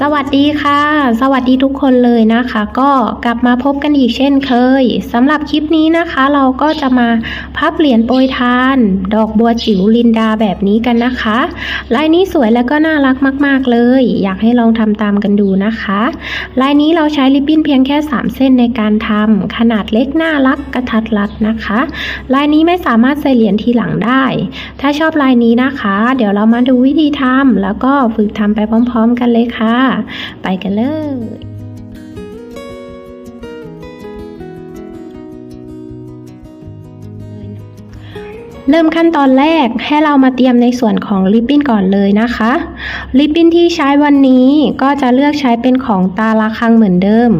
สวัสดีค่ะ สวัสดีทุกคนเลยนะคะ ก็กลับมาพบกันอีกเช่นเคยสำหรับคลิปนี้นะคะ เราก็จะมาพับเหรียญโปรยทาน ดอกบัวจิ๋วลินดาแบบนี้กันนะคะลายนี้สวยและก็น่ารักมาก ๆเลย อยากให้ลองทำตามกันดูนะคะลายนี้เราใช้ริบบิ้นเพียงแค่ 3 เส้นในการทำขนาดเล็กน่ารักกระทัดรัดนะคะลายนี้ไม่สามารถใส่เหรียญทีหลังได้ ถ้าชอบลายนี้นะคะ เดี๋ยวเรามาดูวิธีทำแล้วก็ฝึกทำไปพร้อม ๆ กันเลยค่ะไปกันเลยเริ่มขั้นตอนแรกให้เรามาเตรียมในส่วนของริบบิ้นก่อนเลยนะคะ ริบบิ้นที่ใช้วันนี้ก็จะเลือกใช้เป็นของตาละคังเหมือนเดิม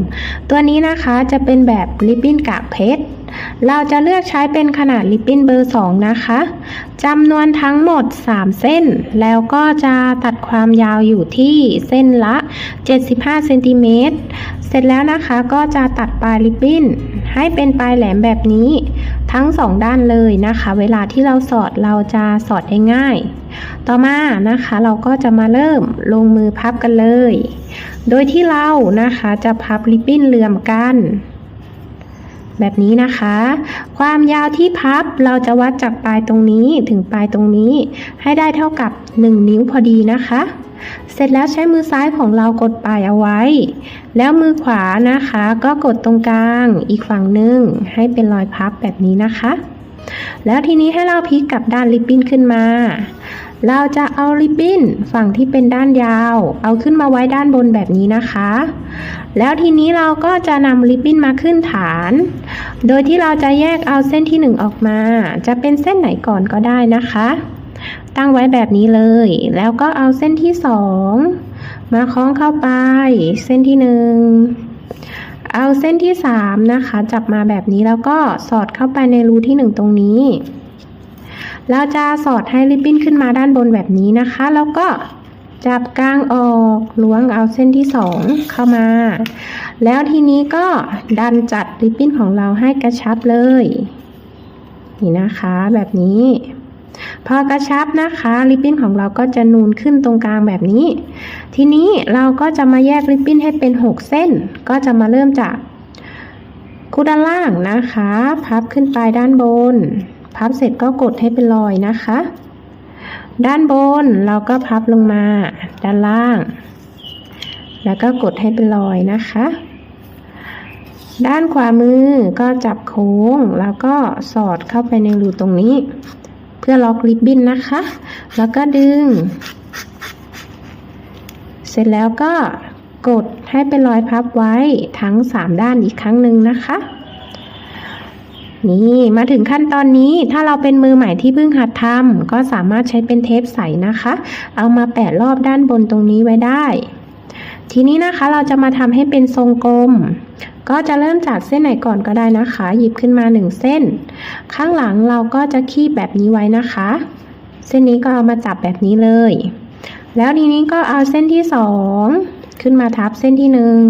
ตัวนี้นะคะจะเป็นแบบริบบิ้นกากเพชร เราจะเลือกใช้เป็นขนาดริบบิ้นเบอร์ 2 นะคะจำนวนทั้งหมด 3 เส้น แล้วก็จะตัดความยาวอยู่ที่เส้นละ 75เซนติเมตรเสร็จแล้วนะคะก็จะตัดปลายริบบิ้น ให้เป็นปลายแหลมแบบนี้ ทั้งสองด้านเลยนะคะ เวลาที่เราสอดเราจะสอดได้ง่าย ต่อมานะคะเราก็จะมาเริ่มลงมือพับกันเลย โดยที่เรานะคะจะพับริบบิ้นเหลื่อมกัน แบบนี้นะคะ ความยาวที่พับเราจะวัดจากปลายตรงนี้ถึงปลายตรงนี้ ให้ได้เท่ากับ 1 นิ้วพอดีนะคะ เสร็จแล้วใช้มือซ้ายของเรากดปลายเอาไว้ แล้วมือขวานะคะ ก็กดตรงกลางอีกฝั่งหนึ่งให้เป็นรอยพับแบบนี้นะคะ แล้วทีนี้ให้เราพลิกกลับด้านริบบิ้นขึ้นมา เราจะเอาริบบิ้นฝั่งที่เป็นด้านยาว เอาขึ้นมาไว้ด้านบนแบบนี้นะคะ แล้วทีนี้เราก็จะนำริบบิ้นมาขึ้นฐาน โดยที่เราจะแยกเอาเส้นที่ 1 ออกมา จะเป็นเส้นไหนก่อนก็ได้นะคะ ตั้งไว้แบบนี้เลย แล้วก็เอาเส้นที่ 2 มาคล้องเข้าไป เส้นที่ 1 เอาเส้นที่ 3 นะคะ จับมาแบบนี้แล้วก็สอดเข้าไปในรูที่ 1 ตรงนี้ เราจะสอดให้ริบบิ้นขึ้นมาด้านบนแบบนี้นะคะ แล้วก็จับกลางออกล้วงเอาเส้นที่สองเข้ามา แล้วทีนี้ก็ดันจัดริบบิ้นของเราให้กระชับเลย นี่นะคะแบบนี้ พอกระชับนะคะริบบิ้นของเราก็จะนูนขึ้นตรงกลางแบบนี้ ทีนี้เราก็จะมาแยกริบบิ้นให้เป็น 6 เส้น ก็จะมาเริ่มจากคู่ด้านล่างนะคะ พับขึ้นไปด้านบน พับเสร็จก็กดให้เป็นรอยนะคะ ด้านบนเราก็พับลงมา ด้านล่าง แล้วก็กดให้เป็นรอยนะคะ ด้านขวามือก็จับโค้งแล้วก็สอดเข้าไปในรูตรงนี้ พื่อล็อกริบบิ้นนะคะ แล้วก็ดึง เสร็จแล้วก็กดให้เป็นรอยพับไว้ทั้ง 3 ด้านอีกครั้งหนึ่งนะคะ นี่มาถึงขั้นตอนนี้ถ้าเราเป็นมือใหม่ที่เพิ่งหัดทำก็สามารถใช้เป็นเทปใสนะคะ เอามาแปะรอบด้านบนตรงนี้ไว้ได้ ทีนี้นะคะเราจะมาทำให้เป็นทรงกลม ก็จะเริ่มจากเส้นไหนก่อนก็ได้นะคะ หยิบขึ้นมาหนึ่งเส้น ข้างหลังเราก็จะคีบแบบนี้ไว้นะคะ เส้นนี้ก็เอามาจับแบบนี้เลย แล้วทีนี้ก็เอาเส้นที่สองขึ้นมาทับเส้นที่หนึ่ง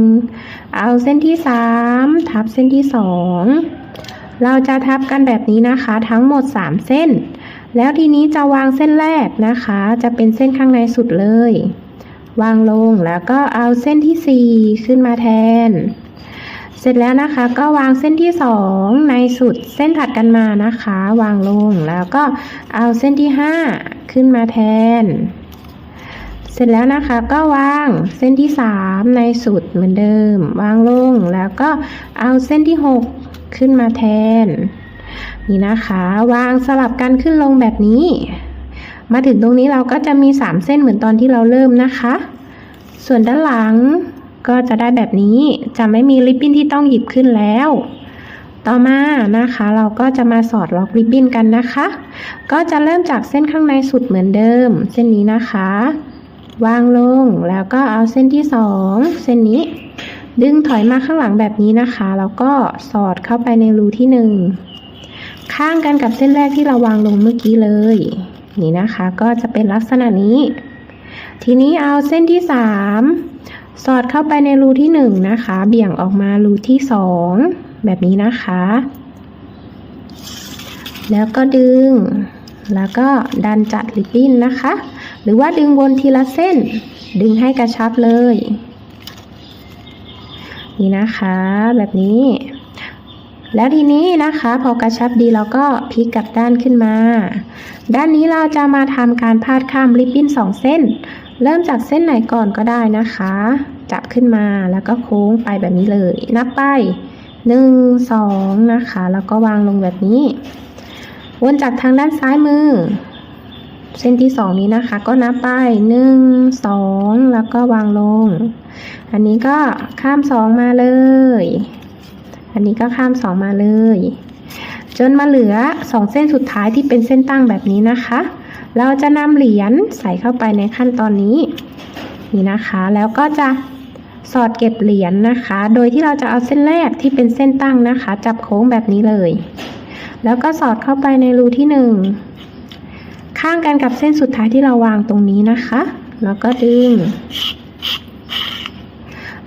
เอาเส้นที่สามทับเส้นที่สอง เราจะทับกันแบบนี้นะคะ ทั้งหมด3เส้น แล้วทีนี้จะวางเส้นแรกนะคะ จะเป็นเส้นข้างในสุดเลย วางลงแล้วก็เอาเส้นที่4ขึ้นมาแทน เสร็จแล้วนะคะก็วางเส้นที่ 2 ในสุดเส้นถัดกันมานะคะ วางลงแล้วก็เอาเส้นที่ 5 ขึ้นมาแทน เสร็จแล้วนะคะก็วางเส้นที่ 3 ในสุดเหมือนเดิม วางลงแล้วก็เอาเส้นที่ 6 ขึ้นมาแทน นี่นะคะ วางสลับกันขึ้นลงแบบนี้ มาถึงตรงนี้เราก็จะมี 3 เส้นเหมือนตอนที่เราเริ่มนะคะ ส่วนด้านหลัง ก็จะได้แบบนี้จะไม่มีริบบิ้นที่ต้องหยิบขึ้นแล้ว ต่อมานะคะ เราก็จะมาสอดล็อกริบบิ้นกันนะคะ ก็จะเริ่มจากเส้นข้างในสุดเหมือนเดิม เส้นนี้นะคะ วางลงแล้วก็เอาเส้นที่สองเส้นนี้ ดึงถอยมาข้างหลังแบบนี้นะคะ แล้วก็สอดเข้าไปในรูที่หนึ่งข้างกันกับเส้นแรกที่เราวางลงเมื่อกี้เลย นี่นะคะ ก็จะเป็นลักษณะนี้ ทีนี้เอาเส้นที่สาม สอดเข้าไปในรูที่หนึ่งนะคะ เบี่ยงออกมารูที่สองแบบนี้นะคะ แล้วก็ดึง แล้วก็ดันจัดริบบิ้นนะคะ หรือว่าดึงวนทีละเส้น ดึงให้กระชับเลย นี่นะคะ แบบนี้ แล้วทีนี้นะคะ พอกระชับดีเราก็พลิกกลับด้านขึ้นมา ด้านนี้เราจะมาทำการพาดข้ามริบบิ้นสองเส้น เริ่มจากเส้นไหนก่อนก็ได้นะคะ จับขึ้นมาแล้วก็โค้งไปแบบนี้เลย นับไปหนึ่งสองนะคะ แล้วก็วางลงแบบนี้ วนจากทางด้านซ้ายมือ เส้นที่สองนี้นะคะ ก็นับไปหนึ่งสองแล้วก็วางลง อันนี้ก็ข้ามสองมาเลย อันนี้ก็ข้ามสองมาเลย จนมาเหลือสองเส้นสุดท้ายที่เป็นเส้นตั้งแบบนี้นะคะ เราจะนำเหรียญใส่เข้าไปในขั้นตอนนี้นี่นะคะ แล้วก็จะสอดเก็บเหรียญนะคะ โดยที่เราจะเอาเส้นแรกที่เป็นเส้นตั้งนะคะ จับโค้งแบบนี้เลย แล้วก็สอดเข้าไปในรูที่หนึ่งข้างกันกับเส้นสุดท้ายที่เราวางตรงนี้นะคะ แล้วก็ดึง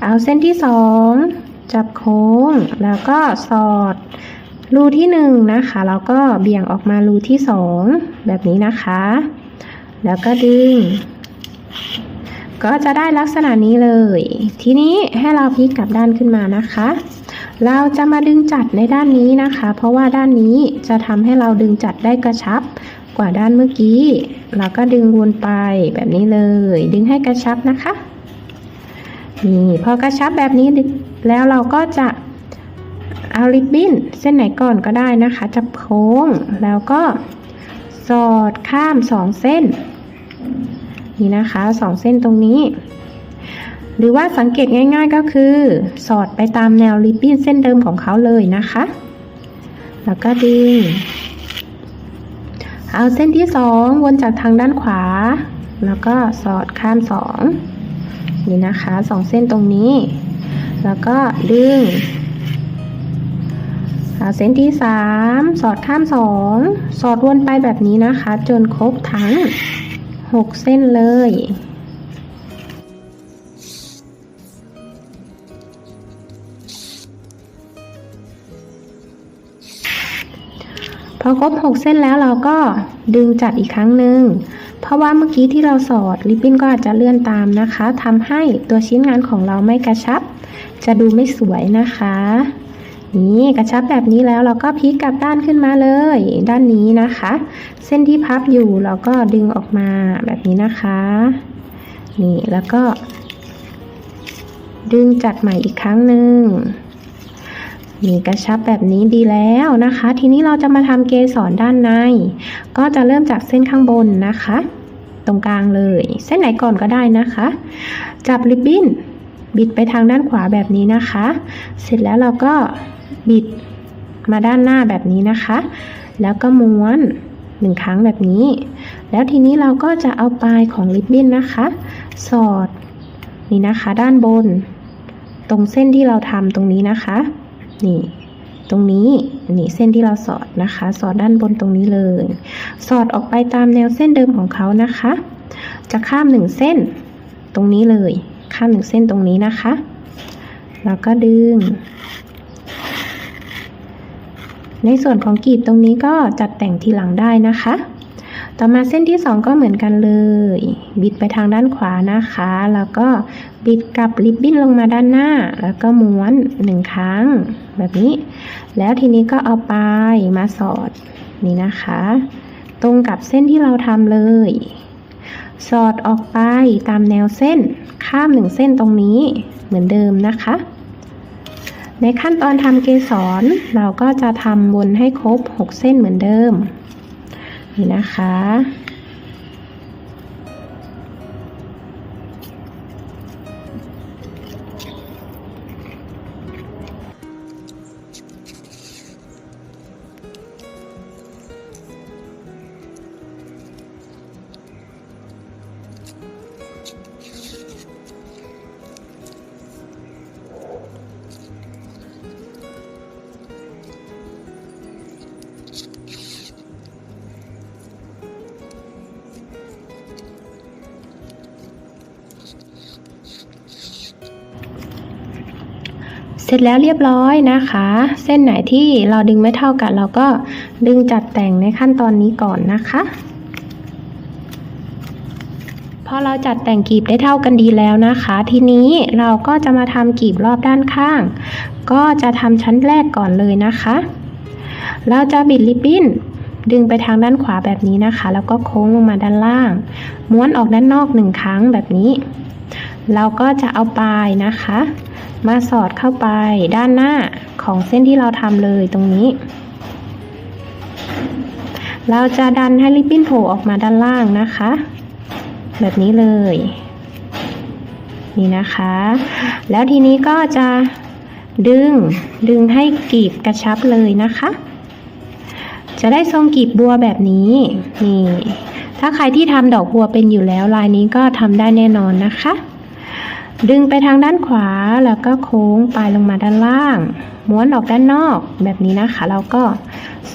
เอาเส้นที่สองจับโค้ง แล้วก็สอด รูที่หนึ่งนะคะแล้วก็เบี่ยงออกมารูที่สองแบบนี้นะคะ แล้วก็ดึง ก็จะได้ลักษณะนี้เลย ทีนี้ให้เราพลิกกลับด้านขึ้นมานะคะ เราจะมาดึงจัดในด้านนี้นะคะ เพราะว่าด้านนี้จะทำให้เราดึงจัดได้กระชับกว่าด้านเมื่อกี้ เราก็ดึงวนไปแบบนี้เลย ดึงให้กระชับนะคะ นี่พอกระชับแบบนี้แล้วเราก็จะ เอาริบบิ้นเส้นไหนก่อนก็ได้นะคะ จับโค้งแล้วก็สอดข้ามสองเส้น นี่นะคะสองเส้นตรงนี้ หรือว่าสังเกตง่ายๆก็คือ สอดไปตามแนวริบบิ้นเส้นเดิมของเขาเลยนะคะ แล้วก็ดึงเอาเส้นที่สองวนจากทางด้านขวา แล้วก็สอดข้ามสองนี่นะคะสองเส้นตรงนี้ แล้วก็ดึงาเส้นที่สามสอดข้ามสองสอดวนไปแบบนี้นะคะ จนครบทั้งหกเส้นเลย พอครบ 6 เส้นแล้วเราก็ดึงจัดอีกครั้งหนึ่ง เพราะว่าเมื่อกี้ที่เราสอดริบบิ้นก็อาจจะเลื่อนตามนะคะทำให้ตัวชิ้นงานของเราไม่กระชับ จะดูไม่สวยนะคะ นี่กระชับแบบนี้แล้วเราก็พลิกกลับด้านขึ้นมาเลย ด้านนี้นะคะ เส้นที่พับอยู่เราก็ดึงออกมาแบบนี้นะคะ นี่แล้วก็ ดึงจัดใหม่อีกครั้งหนึ่งมีกระชับแบบนี้ดีแล้วนะคะ ทีนี้เราจะมาทำเกสรด้านใน ก็จะเริ่มจากเส้นข้างบนนะคะ ตรงกลางเลย เส้นไหนก่อนก็ได้นะคะ จับริบบิ้นบิดไปทางด้านขวาแบบนี้นะคะ เสร็จแล้วเราก็ บิดมาด้านหน้าแบบนี้นะคะ แล้วก็ม้วนหนึ่งครั้งแบบนี้ แล้วทีนี้เราก็จะเอาปลายของริบบิ้นนะคะ สอดนี่นะคะ ด้านบน ตรงเส้นที่เราทำตรงนี้นะคะ นี่ ตรงนี้นี่เส้นที่เราสอดนะคะ สอดด้านบนตรงนี้เลย สอดออกไปตามแนวเส้นเดิมของเขานะคะ จะข้ามหนึ่งเส้น ตรงนี้เลย ข้ามหนึ่งเส้นตรงนี้นะคะ แล้วก็ดึง ในส่วนของกรีบตรงนี้ก็จัดแต่งทีหลังได้นะคะ ต่อมาเส้นที่สองก็เหมือนกันเลย บิดไปทางด้านขวานะคะ แล้วก็บิดกลับริบบิ้นลงมาด้านหน้า แล้วก็ม้วนหนึ่งครั้ง แบบนี้ แล้วทีนี้ก็เอาปลายมาสอดนี่นะคะ ตรงกับเส้นที่เราทำเลย สอดออกไปตามแนวเส้นข้ามหนึ่งเส้นตรงนี้เหมือนเดิมนะคะ ในขั้นตอนทำเกสรเราก็จะทำวนให้ครบ 6 เส้นเหมือนเดิม นี่นะคะ เสร็จแล้วเรียบร้อยนะคะ เส้นไหนที่เราดึงไม่เท่ากัน เราก็ดึงจัดแต่งในขั้นตอนนี้ก่อนนะคะพอเราจัดแต่งกีบได้เท่ากันดีแล้วนะคะ ทีนี้เราก็จะมาทำกีบรอบด้านข้าง ก็จะทำชั้นแรกก่อนเลยนะคะ เราจะบิดริบบิ้นดึงไปทางด้านขวาแบบนี้นะคะ แล้วก็โค้งลงมาด้านล่าง ม้วนออกด้านนอกหนึ่งครั้งแบบนี้ เราก็จะเอาปลายนะคะ มาสอดเข้าไปด้านหน้าของเส้นที่เราทำเลยตรงนี้ เราจะดันให้ริบบิ้นโผล่ออกมาด้านล่างนะคะ แบบนี้เลย นี่นะคะ แล้วทีนี้ก็จะดึงดึงให้กีบกระชับเลยนะคะ จะได้ทรงกีบบัวแบบนี้นี่ถ้าใครที่ทำดอกบัวเป็นอยู่แล้วลายนี้ก็ทำได้แน่นอนนะคะ ดึงไปทางด้านขวาแล้วก็โค้งปลายลงมาด้านล่าง ม้วนออกด้านนอกแบบนี้นะคะแล้วก็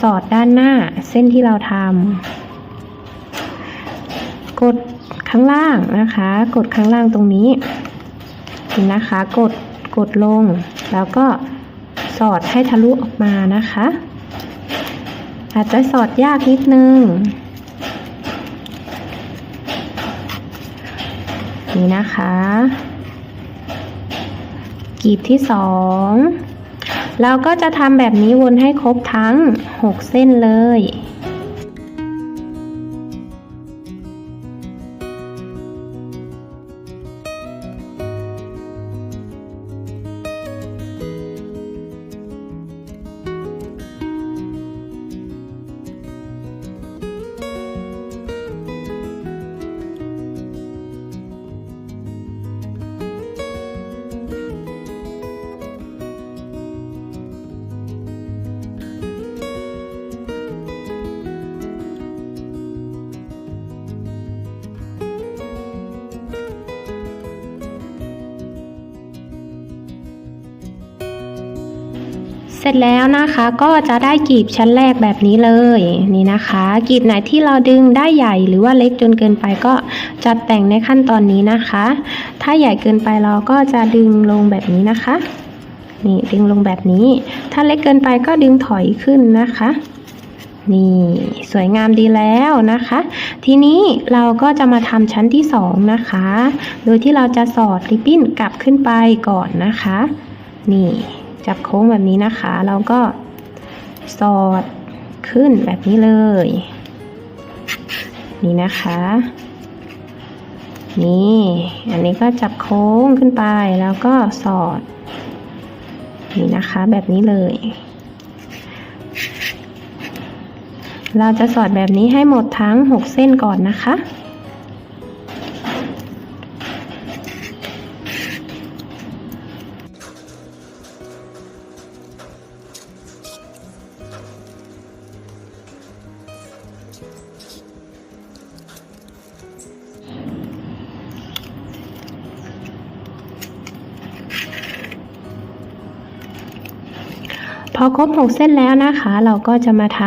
สอดด้านหน้าเส้นที่เราทำกดข้างล่างนะคะ กดข้างล่างตรงนี้นี่นะคะ กดกดลง แล้วก็สอดให้ทะลุออกมานะคะ อาจจะสอดยากนิดนึงนี่นะคะ กีบที่สองเราก็จะทำแบบนี้วนให้ครบทั้ง 6 เส้นเลย เสร็จแล้วนะคะก็จะได้กีบชั้นแรกแบบนี้เลยนี่นะคะ กีบไหนที่เราดึงได้ใหญ่หรือว่าเล็กจนเกินไปก็จัดแต่งในขั้นตอนนี้นะคะ ถ้าใหญ่เกินไปเราก็จะดึงลงแบบนี้นะคะ นี่ดึงลงแบบนี้ ถ้าเล็กเกินไปก็ดึงถอยขึ้นนะคะนี่สวยงามดีแล้วนะคะ ทีนี้เราก็จะมาทำชั้นที่สองนะคะ โดยที่เราจะสอดริบบิ้นกลับขึ้นไปก่อนนะคะ นี่ จับโค้งแบบนี้นะคะแล้วก็สอดขึ้นแบบนี้เลย นี่นะคะ นี่ อันนี้ก็จับโค้งขึ้นไปแล้วก็สอด นี่นะคะแบบนี้เลย เราจะสอดแบบนี้ให้หมดทั้ง 6 เส้นก่อนนะคะ ครบ 6 เส้นแล้วนะคะ เราก็จะมาท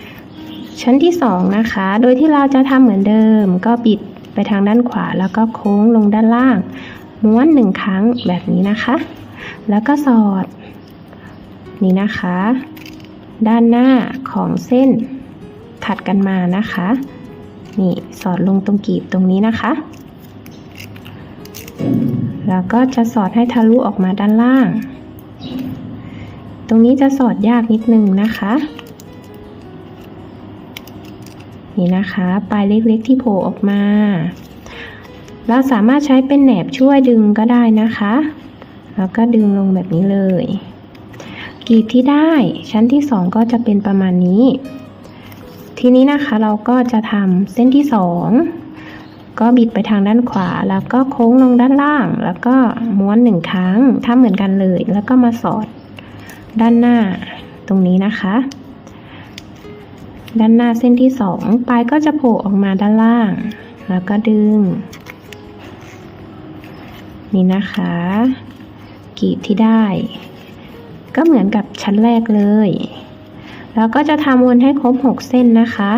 ำชั้นที่ 2 นะคะ โดยที่เราจะทำเหมือนเดิม ก็บิดไปทางด้านขวา แล้วก็โค้งลงด้านล่าง ม้วนหนึ่งครั้งแบบนี้นะคะ แล้วก็สอด นี่นะคะ ด้านหน้าของเส้นถัดกันมานะคะ นี่สอดลงตรงกีบตรงนี้นะคะ แล้วก็จะสอดให้ทะลุออกมาด้านล่าง ตรงนี้จะสอดยากนิดนึงนะคะ นี่นะคะ ปลายเล็กๆที่โผล่ออกมา เราสามารถใช้เป็นแหนบช่วยดึงก็ได้นะคะ แล้วก็ดึงลงแบบนี้เลยกรีดที่ได้ชั้นที่สองก็จะเป็นประมาณนี้ ทีนี้นะคะเราก็จะทำเส้นที่สองก็บิดไปทางด้านขวา แล้วก็โค้งลงด้านล่าง แล้วก็ม้วนหนึ่งครั้งทำเหมือนกันเลย แล้วก็มาสอด ด้านหน้าตรงนี้นะคะ ด้านหน้าเส้นที่สองปลายก็จะโผล่ออกมาด้านล่าง แล้วก็ดึง นี่นะคะกรีบที่ได้ ก็เหมือนกับชั้นแรกเลย แล้วก็จะทำวนให้ครบ 6 เส้นนะคะ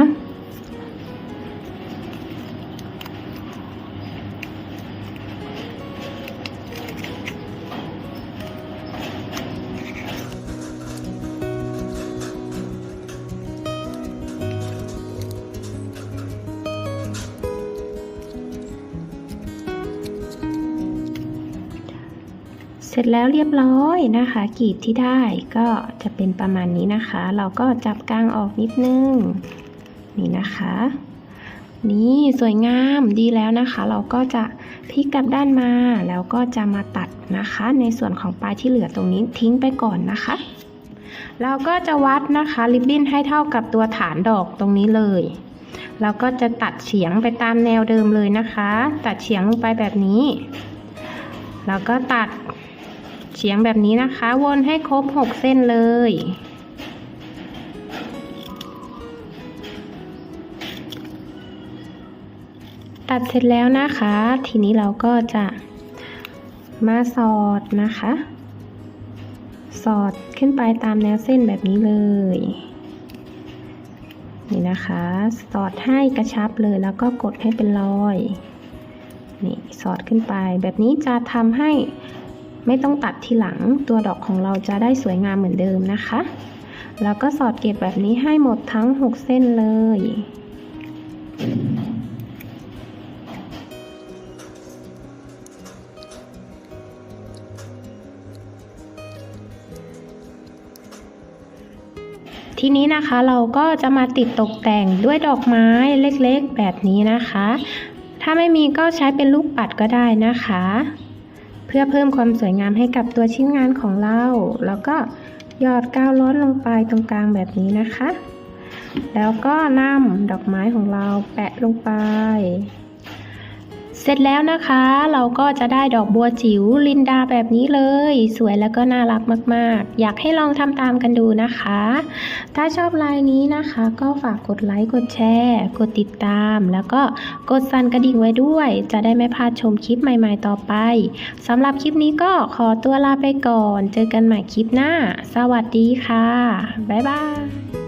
แล้วเรียบร้อยนะคะกรีบที่ได้ก็จะเป็นประมาณนี้นะคะ เราก็จับกลางออกนิดนึง นี่นะคะ นี่สวยงามดีแล้วนะคะ เราก็จะพลิกกลับด้านมา แล้วก็จะมาตัดนะคะ ในส่วนของปลายที่เหลือตรงนี้ทิ้งไปก่อนนะคะ เราก็จะวัดนะคะริบบิ้นให้เท่ากับตัวฐานดอกตรงนี้เลยเราก็จะตัดเฉียงไปตามแนวเดิมเลยนะคะ ตัดเฉียงลงไปแบบนี้ แล้วก็ตัด เฉียงแบบนี้นะคะ วนให้ครบ 6 เส้นเลย ตัดเสร็จแล้วนะคะ ทีนี้เราก็จะมาสอดนะคะ สอดขึ้นไปตามแนวเส้นแบบนี้เลย นี่นะคะ สอดให้กระชับเลยแล้วก็กดให้เป็นรอย นี่สอดขึ้นไปแบบนี้จะทำให้ ไม่ต้องตัดทีหลังตัวดอกของเราจะได้สวยงามเหมือนเดิมนะคะ แล้วก็สอดเก็บแบบนี้ให้หมดทั้ง 6 เส้นเลย ทีนี้นะคะเราก็จะมาติดตกแต่งด้วยดอกไม้เล็กๆแบบนี้นะคะ ถ้าไม่มีก็ใช้เป็นลูกปัดก็ได้นะคะ เพื่อเพิ่มความสวยงามให้กับตัวชิ้นงานของเรา แล้วก็หยอดกาวร้อนลงไปตรงกลางแบบนี้นะคะ แล้วก็นำดอกไม้ของเราแปะลงไป เสร็จแล้วนะคะ เราก็จะได้ดอกบัวจิ๋วลินดาแบบนี้เลย สวยแล้วก็น่ารักมากๆ อยากให้ลองทำตามกันดูนะคะ ถ้าชอบลายนี้นะคะ ก็ฝากกดไลค์กดแชร์กดติดตาม แล้วก็กดสั่นกระดิ่งไว้ด้วย จะได้ไม่พลาดชมคลิปใหม่ๆต่อไปสำหรับคลิปนี้ก็ขอตัวลาไปก่อน เจอกันใหม่คลิปหน้า สวัสดีค่ะ บ๊ายบาย